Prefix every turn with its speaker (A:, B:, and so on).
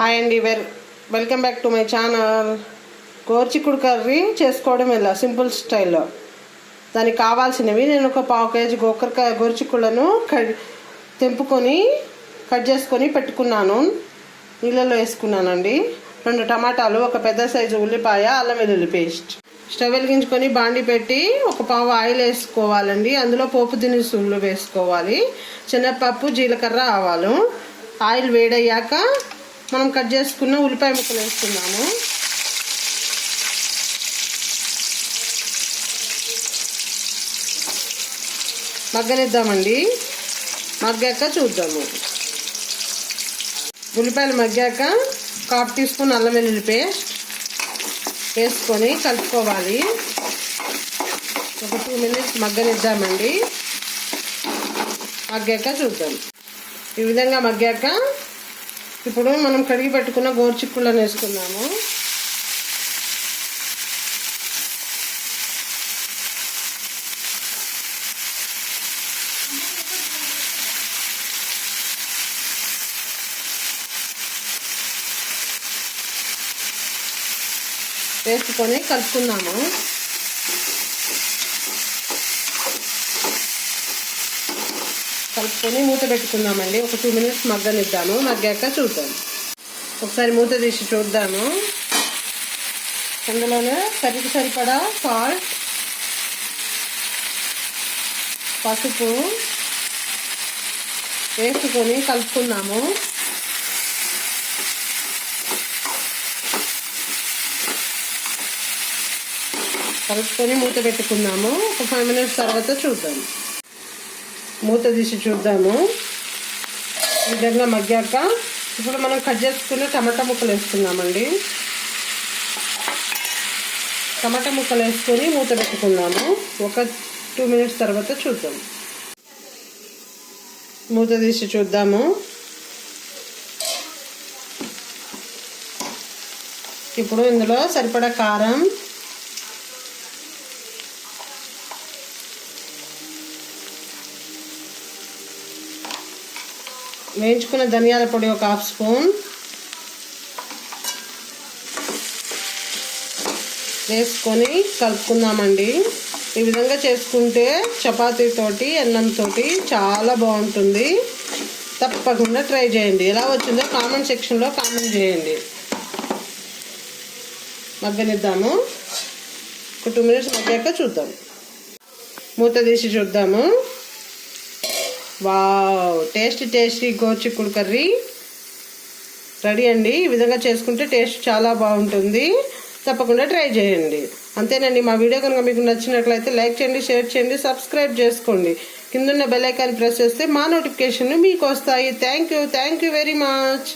A: Hi అండి well welcome back to my channel. గోర్చిక్కుడు curry చేసుకోవడం ఎలా? సింపుల్ స్టైల్లో. దానికి కావాల్సినవి నేను ఒక పావు కేజీ గోకరకాయ గోర్చిక్కులను కట్ తెంపుకొని కట్ చేసుకొని పెట్టుకున్నాను. నీళ్ళలో వేసుకున్నానండి. రెండు టమాటాలు ఒక పెద్ద సైజు ఉల్లిపాయ అల్లం వెల్లుల్లి పేస్ట్. స్టవ్ వెలిగించుకొని బాండి పెట్టి ఒక పావు ఆయిల్ వేసుకోవాలండి. అందులో పోపు దినుసులు వేసుకోవాలి. శనగపప్పు జీలకర్ర ఆవాలు. ఆయిల్ వేడయ్యాక మనం కట్ చేసుకున్న ఉల్లిపాయ ముక్కలు వేసుకున్నాము మగ్గనిద్దామండి. మగ్గాక చూద్దాము. ఉల్లిపాయలు మగ్గాక కాపు తీసుకుని అల్లం వెల్లుల్లి పేస్ట్ వేసుకొని కలుపుకోవాలి. ఒక టూ మినిట్స్ మగ్గనిద్దామండి. మగ్గాక చూద్దాం. ఈ విధంగా మగ్గాక ఇప్పుడు మనం కడిగి పెట్టుకున్న గోరుచిక్కులను వేసుకున్నాము వేసుకొని కలుపుకున్నాము కలుపుకొని మూత పెట్టుకుందామండి. ఒక టూ మినిట్స్ మగ్గనిద్దాము. మగ్గాక చూద్దాం. ఒకసారి మూత తీసి చూద్దాము. అందులోనే సరికి సరిపడా సాల్ట్ పసుపు వేసుకొని కలుపుకున్నాము కలుపుకొని మూత పెట్టుకుందాము. ఒక ఫైవ్ మినిట్స్ తర్వాత చూద్దాం. మూత తీసి చూద్దాము. ఈ విధంగా మగ్గాక ఇప్పుడు మనం కట్ చేసుకున్న టమాటా ముక్కలు వేసుకుందామండి. టమాటా ముక్కలు వేసుకొని మూత పెట్టుకున్నాము ఒక టూ మినిట్స్ తర్వాత చూద్దాం. మూత తీసి చూద్దాము. ఇప్పుడు ఇందులో సరిపడా కారం వేయించుకున్న ధనియాల పొడి ఒక హాఫ్ స్పూన్. వేసుకొని కలుపుకుందామండి. ఈ విధంగా చేసుకుంటే చపాతీతోటి అన్నంతోటి చాలా బాగుంటుంది. తప్పకుండా ట్రై చేయండి. ఎలా వచ్చిందో కామెంట్ సెక్షన్లో కామెంట్ చేయండి. మగ్గనిద్దాము. ఒక టూ మినిట్స్ మగ్గాక చూద్దాం. మూత తీసి చూద్దాము. వావ్ టేస్టీ టేస్టీ గోచిక్కుడు కర్రీ. రెడీ అండి. ఈ విధంగా చేసుకుంటే టేస్ట్ చాలా బాగుంటుంది. తప్పకుండా ట్రై చేయండి. అంతేనండి మా వీడియో కనుక మీకు నచ్చినట్లయితే లైక్ చేయండి షేర్ చేయండి సబ్స్క్రైబ్ చేసుకోండి. కిందున్న బెల్ ఐకాన్ ప్రెస్ చేస్తే మా నోటిఫికేషన్ మీకు వస్తాయి. Thank you thank you very much.